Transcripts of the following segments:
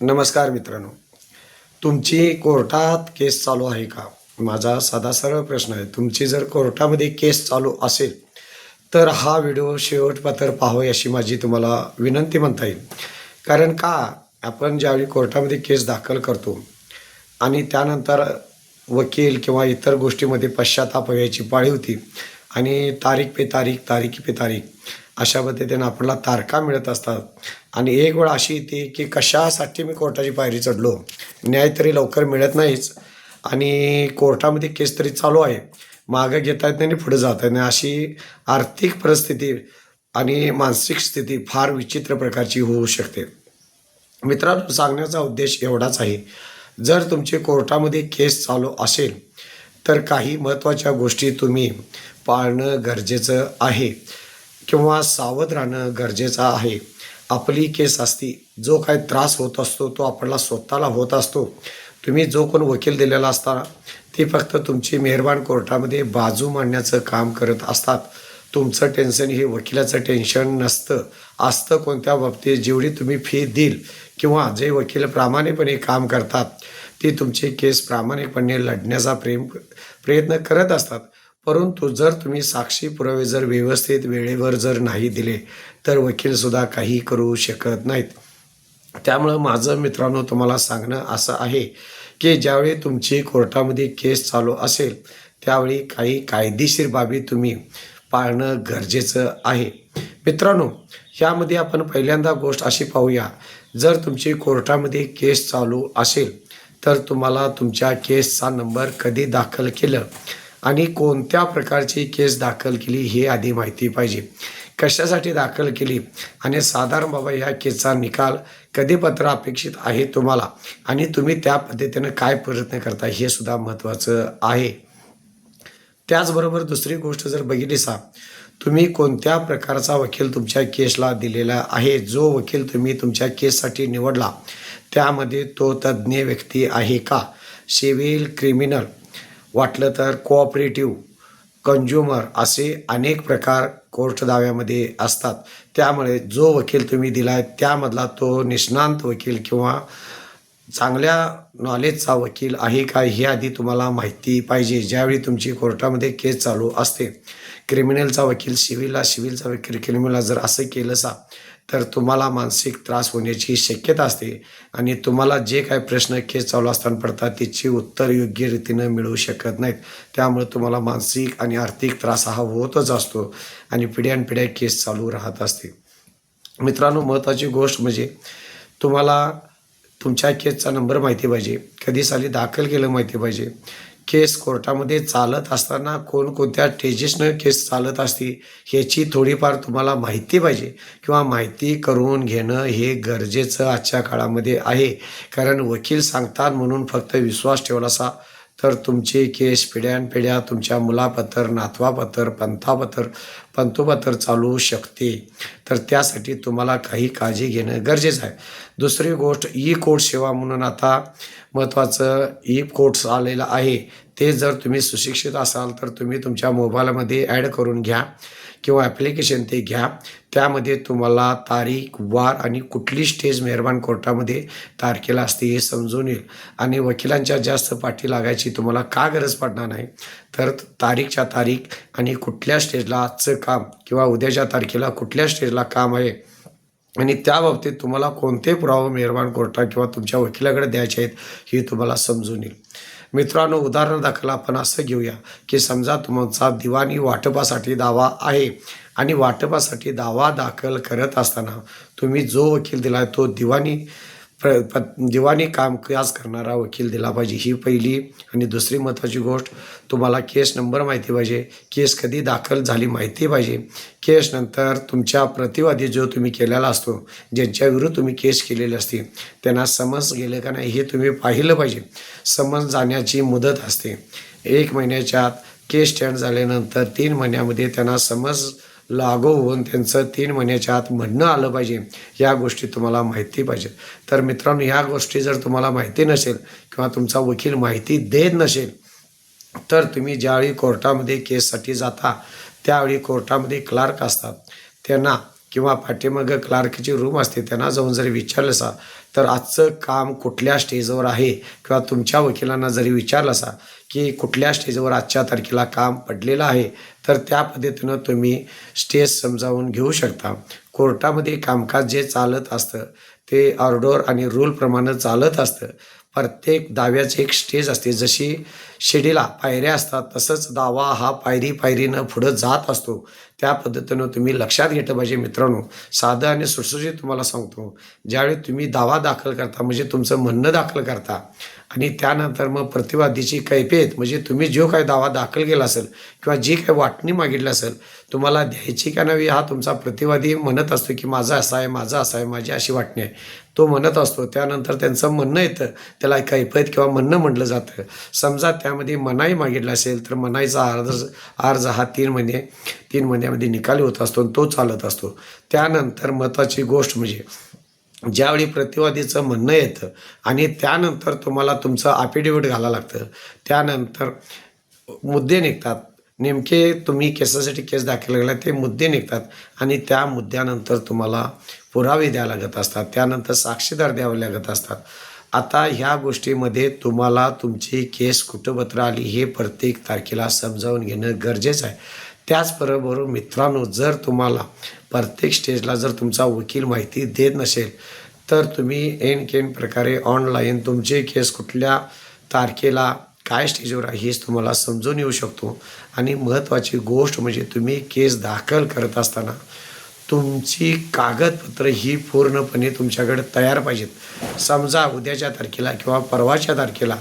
नमस्कार मित्रांनो. तुमची कोर्टात केस चालू आहे का? माझा साधा सरळ प्रश्न आहे. तुमची जर कोर्टामध्ये केस चालू असेल तर हा व्हिडिओ शेवटपात्र पाहावे अशी माझी तुम्हाला विनंती म्हणता येईल. कारण का? आपण ज्यावेळी कोर्टामध्ये केस दाखल करतो आणि त्यानंतर वकील किंवा इतर गोष्टीमध्ये पश्चाताप व्हायची पाळी होती आणि तारीख पे तारीख तारीख पे तारीख अशा पद्धतीने आपल्याला तारखा मिळत असतात. आणि एक वेळ अशी येते की कशासाठी मी कोर्टाची पायरी चढलो? न्याय तरी लवकर मिळत नाहीच. आणि कोर्टामध्ये केस तरी चालू आहे. मागं घेता येत नाही आणि पुढे जाता येत नाही. अशी आर्थिक परिस्थिती आणि मानसिक स्थिती फार विचित्र प्रकारची होऊ शकते. मित्रांनो सांगण्याचा उद्देश एवढाच आहे. जर तुमची कोर्टामध्ये केस चालू असेल तर काही महत्त्वाच्या गोष्टी तुम्ही पाळणं गरजेचं आहे किंवा सावध राहणं गरजेचं आहे. आपली केस असती जो काही त्रास होत असतो तो आपल्याला स्वतःला होत असतो. तुम्ही जो कोण वकील दिलेला असता ते फक्त तुमची मेहरबान कोर्टामध्ये बाजू मांडण्याचं काम करत असतात. तुमचं टेन्शन हे वकिलाचं टेन्शन नसतं. असतं कोणत्या बाबतीत जेवढी तुम्ही फी देईल किंवा जे वकील प्रामाणिकपणे काम करतात ते तुमचे केस प्रामाणिकपणे लढण्याचा प्रेम प्रयत्न करत असतात. परंतु जर तुम्ही साक्षी पुरावे जर व्यवस्थित वेळेवर जर नाही दिले तर वकीलसुद्धा काही करू शकत नाहीत. त्यामुळं माझं मित्रांनो तुम्हाला सांगणं असं आहे की ज्यावेळी तुमची कोर्टामध्ये केस चालू असेल त्यावेळी काही कायदेशीर बाबी तुम्ही पाळणं गरजेचं आहे. मित्रांनो यामध्ये आपण पहिल्यांदा गोष्ट अशी पाहूया जर तुमची कोर्टामध्ये केस चालू असेल तर तुम्हाला तुमच्या केसचा नंबर कधी दाखल केलं? आणि कोणत्या प्रकारची केस दाखल केली हे आधी माहिती पाहिजे. कशासाठी दाखल केली? आणि साधारण बाबा ह्या केसचा निकाल कधी पत्र अपेक्षित आहे तुम्हाला? आणि तुम्ही त्या पद्धतीनं काय प्रयत्न करता हे सुद्धा महत्त्वाचं आहे. त्याचबरोबर दुसरी गोष्ट जर बघितली सा तुम्ही कोणत्या प्रकारचा वकील तुमच्या केसला दिलेला आहे? जो वकील तुम्ही तुमच्या केससाठी निवडला त्यामध्ये तो तज्ज्ञ व्यक्ती आहे का? सिव्हिल क्रिमिनल वाटलं तर कोऑपरेटिव्ह कंझ्युमर असे अनेक प्रकार कोर्ट दाव्यामध्ये असतात. त्यामुळे जो वकील तुम्ही दिला आहे त्यामधला तो निष्णांत वकील किंवा चांगल्या नॉलेजचा वकील आहे का हे आधी तुम्हाला माहिती पाहिजे. ज्यावेळी तुमची कोर्टामध्ये केस चालू असते क्रिमिनलचा वकील सिव्हिलला सिव्हिलचा वकील क्रिमिनलला जर असं केलं सा तर तुम्हाला मानसिक त्रास होण्याची शक्यता असते आणि तुम्हाला जे काही प्रश्न केस चालू असताना पडतात त्याची उत्तर योग्य रीतीनं मिळू शकत नाहीत. त्यामुळे तुम्हाला मानसिक आणि आर्थिक त्रास हा होतच असतो आणि पिढ्यानपिढ्या केस चालू राहत असते. मित्रांनो महत्त्वाची गोष्ट म्हणजे तुम्हाला तुमच्या केसचा नंबर माहिती पाहिजे. कधी साली दाखल केलं माहिती पाहिजे. केस कोर्टामध्ये चालत असताना कोणकोणत्या स्टेजेसनं केस चालत असते ह्याची थोडीफार तुम्हाला माहिती पाहिजे किंवा माहिती करून घेणं हे गरजेचं आजच्या काळामध्ये आहे. कारण वकील सांगतात म्हणून फक्त विश्वास ठेवला असा तर तुमचे केस पिढ्यानपिढ्या तुमच्या मुलापत्र नातवापत्र पंथापत्र पंतोपत्र चालू शकते. तर त्यासाठी तुम्हाला काही काळजी घेणं गरजेचं आहे. दुसरी गोष्ट ई कोर्ट सेवा म्हणून आता महत्त्वाचं ई कोर्ट्स आलेलं आहे. ते जर तुम्ही सुशिक्षित असाल तर तुम्ही तुमच्या मोबाईलमध्ये ॲड करून घ्या. किंवा ॲप्लिकेशन ते घ्या. त्यामध्ये तुम्हाला तारीख वार आणि कुठली स्टेज मेहरबान कोर्टामध्ये तारखेला असते हे समजून येईल. आणि वकिलांच्या जास्त पाठी लागायची तुम्हाला का गरज पडणार नाही? तर तारीखच्या तारीख आणि कुठल्या स्टेजला आजचं काम किंवा उद्याच्या तारखेला कुठल्या स्टेजला काम आहे? आणि त्या बाबतीत तुम्हाला कोणते पुरावे मेहरबान कोर्टा किंवा तुमच्या वकिलाकडे द्यायचे आहेत हे तुम्हाला समजून येईल. मित्रांनो उदाहरण दाखल आपण असं घेऊया की समजा तुमचा दिवाणी वाटपासाठी दावा आहे आणि वाटपासाठी दावा दाखल करत असताना तुम्ही जो वकील दिला आहे तो दिवाणी प्र प दिवाणी कामकाज करणारा वकील दिला पाहिजे. ही पहिली आणि दुसरी महत्त्वाची गोष्ट तुम्हाला केस नंबर माहिती पाहिजे. केस कधी दाखल झाली माहिती पाहिजे. केस नंतर तुमच्या प्रतिवादी जो तुम्ही केलेला असतो ज्यांच्या विरुद्ध तुम्ही केस केलेली असते त्यांना समज गेले का नाही हे तुम्ही पाहिलं पाहिजे. समज जाण्याची मुदत असते. एक महिन्याच्या आत केस स्टँड झाल्यानंतर तीन महिन्यामध्ये त्यांना समज लागू होऊन त्यांचं तीन महिन्याच्या आत म्हणणं आलं पाहिजे. या गोष्टी तुम्हाला माहिती पाहिजेत. तर मित्रांनो ह्या गोष्टी जर तुम्हाला माहिती नसेल किंवा तुमचा वकील माहिती देत नसेल तर तुम्ही ज्यावेळी कोर्टामध्ये केससाठी जाता त्यावेळी कोर्टामध्ये क्लार्क असतात. त्यांना किंवा पाठीमागं क्लार्कची रूम असते त्यांना जाऊन जरी विचारलं असा तर आजचं काम कुठल्या स्टेजवर आहे किंवा तुमच्या वकिलांना जरी विचारलं असा की कुठल्या स्टेजवर आजच्या तारखेला काम पडलेलं आहे तर त्या पद्धतीनं तुम्ही स्टेज समजावून घेऊ शकता. कोर्टामध्ये कामकाज जे चालत असतं ते ऑर्डर आणि रूलप्रमाणे चालत असतं. प्रत्येक दाव्याचे एक स्टेज असते. जशी शिडीला पायऱ्या असतात तसंच दावा हा पायरी पायरीनं पुढं जात असतो. त्या पद्धतीनं तुम्ही लक्षात घेतलं पाहिजे मित्रांनो. साधं आणि सुटसुटीत तुम्हाला सांगतो. ज्यावेळी तुम्ही दावा दाखल करता म्हणजे तुमचं म्हणणं दाखल करता आणि त्यानंतर मग प्रतिवादीची कैफियत म्हणजे तुम्ही जो काही दावा दाखल केला असेल किंवा जी काही वाटणी मागितली असेल तुम्हाला द्यायची का नवी हा तुमचा प्रतिवादी म्हणत असतो की माझं असं आहे माझं असं आहे माझी अशी वाटणी आहे. तो म्हणत असतो. त्यानंतर त्यांचं म्हणणं येतं. त्याला कैफियत किंवा म्हणणं म्हटलं जातं. समजा त्यामध्ये मनाई मागितला असेल तर मनाईचा अर्ज अर्ज हा तीन महिने तीन महिन्यामध्ये निकाली होत असतो आणि तो चालत असतो. त्यानंतर महत्त्वाची गोष्ट म्हणजे ज्यावेळी प्रतिवादीचं म्हणणं येतं आणि त्यानंतर तुम्हाला तुमचं अफिडेविट घालावं लागतं त्यानंतर मुद्दे निघतात. नेमके तुम्ही केसासाठी केस दाखल केला ते मुद्दे निघतात आणि त्या मुद्द्यानंतर तुम्हाला पुरावे द्यावे लागत असतात. त्यानंतर साक्षीदार द्यावे लागत असतात. आता ह्या गोष्टीमध्ये तुम्हाला तुमची केस कुठं पत्र आली हे प्रत्येक तारखेला समजावून घेणं गरजेचं आहे. त्याचबरोबर मित्रांनो जर तुम्हाला प्रत्येक स्टेजला जर तुमचा वकील माहिती देत नसेल तर तुम्ही एन केन प्रकारे ऑनलाईन तुमचे केस कुठल्या तारखेला काय स्टेजवर आहे हेच तुम्हाला समजून येऊ शकतो. आणि महत्त्वाची गोष्ट म्हणजे तुम्ही केस दाखल करत असताना तुमची कागदपत्र ही पूर्णपणे तुमच्याकडे तयार पाहिजेत. समजा उद्याच्या तारखेला किंवा परवाच्या तारखेला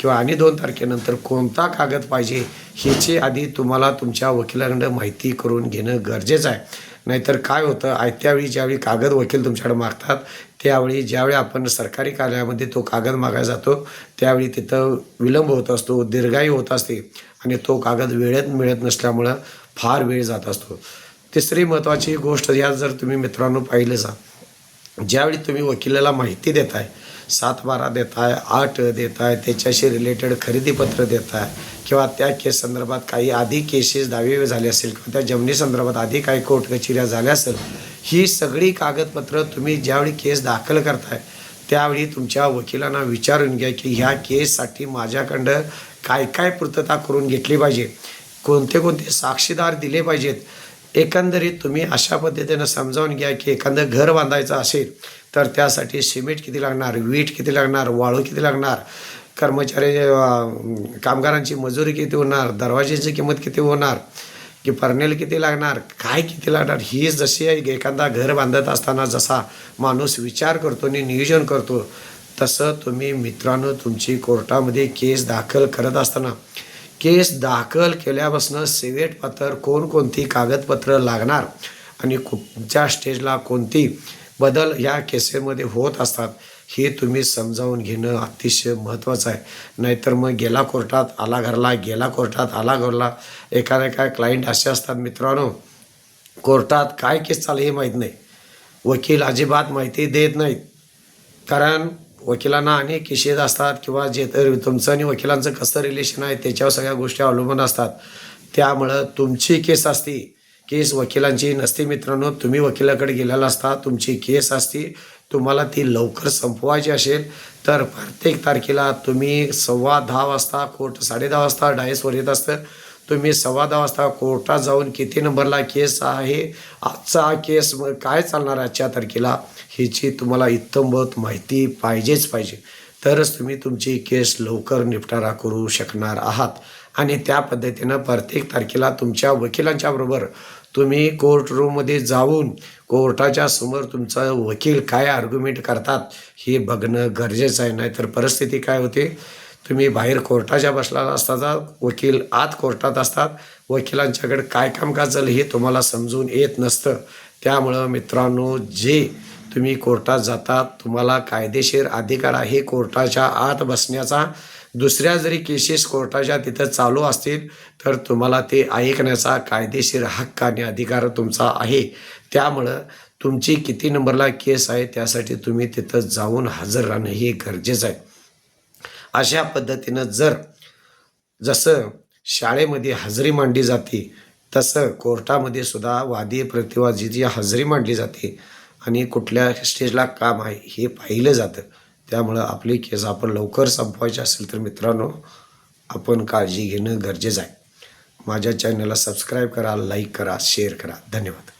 किंवा आणि दोन तारखेनंतर कोणता कागद पाहिजे ह्याची आधी तुम्हाला तुमच्या वकिलाकडं माहिती करून घेणं गरजेचं आहे. नाहीतर काय होतं आयत्यावेळी ज्यावेळी कागद वकील तुमच्याकडे मागतात त्यावेळी ज्यावेळी आपण सरकारी कार्यालयामध्ये तो कागद मागायला जातो त्यावेळी तिथं विलंब होत असतो दीर्घाई होत असते आणि तो कागद वेळेत मिळत नसल्यामुळं फार वेळ जात असतो. तिसरी महत्त्वाची गोष्ट या जर तुम्ही मित्रांनो पाहिलं जा ज्यावेळी तुम्ही वकिलाला माहिती देताय सात बारा आहे आठ देत आहे त्याच्याशी रिलेटेड खरेदीपत्र आहे किंवा त्या केस संदर्भात काही आधी केसेस दावे झाले असेल किंवा त्या जमिनी संदर्भात आधी काही कोर्ट कचेऱ्या झाल्या असेल ही सगळी कागदपत्रं तुम्ही ज्यावेळी केस दाखल करताय त्यावेळी तुमच्या वकिलांना विचारून घ्या की ह्या केससाठी माझ्याकडं काय काय पूर्तता करून घेतली पाहिजे. कोणते कोणते साक्षीदार दिले पाहिजेत. एकंदरीत तुम्ही अशा पद्धतीनं समजावून घ्या की एखादं घर बांधायचं असेल तर त्यासाठी सिमेंट किती लागणार वीट किती लागणार वाळू किती लागणार कर्मचारी कामगारांची मजुरी किती होणार दरवाजेची किंमत किती होणार की फर्नेल किती लागणार काय किती लागणार ही जशी आहे एखादा घर बांधत असताना जसा माणूस विचार करतो आणि नियोजन करतो तसं तुम्ही मित्रांनो तुमची कोर्टामध्ये केस दाखल करत असताना केस दाखल केल्यापासून सिवेट पत्र कोणकोणती कागदपत्र लागणार? आणि कुठच्या स्टेजला कोणती बदल ह्या केसेमध्ये होत असतात हे तुम्ही समजावून घेणं अतिशय महत्त्वाचं आहे. नाहीतर मग गेला कोर्टात आला घरला गेला कोर्टात आला घरला. एखाद्या काय क्लायंट असे असतात मित्रांनो कोर्टात काय केस चालू हे माहीत नाही. वकील अजिबात माहिती देत नाहीत. कारण वकिलांना अनेक केसेस असतात किंवा जे तर तुमचं आणि वकिलांचं कसं रिलेशन आहे त्याच्यावर सगळ्या गोष्टी अवलंबून असतात. त्यामुळं तुमची केस असती केस वकिलांची नसते मित्रांनो. तुम्ही वकिलाकडे गेलेला असता तुमची केस असती तुम्हाला ती लवकर संपवायची असेल तर प्रत्येक तारखेला तुम्ही सव्वा दहा वाजता कोर्ट साडे दहा वाजता डायसवर येत असतं. तुम्ही सव्वा दहा वाजता कोर्टात जाऊन किती नंबरला केस आहे आजचा हा केस काय चालणार आजच्या तारखेला ह्याची तुम्हाला इत्तंबत माहिती पाहिजेच पाहिजे. तरच तुम्ही तुमची केस लवकर निपटारा करू शकणार आहात. आणि त्या पद्धतीनं प्रत्येक तारखेला तुमच्या वकिलांच्या बरोबर तुम्ही कोर्ट रूममध्ये जाऊन कोर्टाच्या समोर तुमचा वकील काय आर्ग्युमेंट करतात हे बघणं गरजेचं आहे. नाहीतर परिस्थिती काय होते? तुम्ही बाहेर कोर्टाच्या बसला असतात वकील आत कोर्टात असतात. वकिलांच्याकडे काय कामकाज झालं हे तुम्हाला समजून येत नसतं. त्यामुळं मित्रांनो जे तुम्ही कोर्टात जातात तुम्हाला कायदेशीर अधिकार आहे कोर्टाच्या आत बसण्याचा. दुसऱ्या जरी केसेस कोर्टाच्या तिथं चालू असतील तर तुम्हाला ते ऐकण्याचा कायदेशीर हक्क आणि अधिकार तुमचा आहे. त्यामुळं तुमची किती नंबरला केस आहे त्यासाठी तुम्ही तिथं जाऊन हजर राहणं हे गरजेचं आहे. अशा पद्धतीनं जर जसं शाळेमध्ये हजेरी मांडली जाते तसं कोर्टामध्ये सुद्धा वादी प्रतिवादीची हजेरी मांडली जाते आणि कुठल्या स्टेजला काम आहे हे पाहिलं जातं. त्यामुळं आपली केस आपण लवकर संपवायची असेल तर मित्रांनो आपण काळजी घेणं गरजेचं आहे. माझ्या चॅनलला सबस्क्राईब करा लाईक करा शेअर करा. धन्यवाद.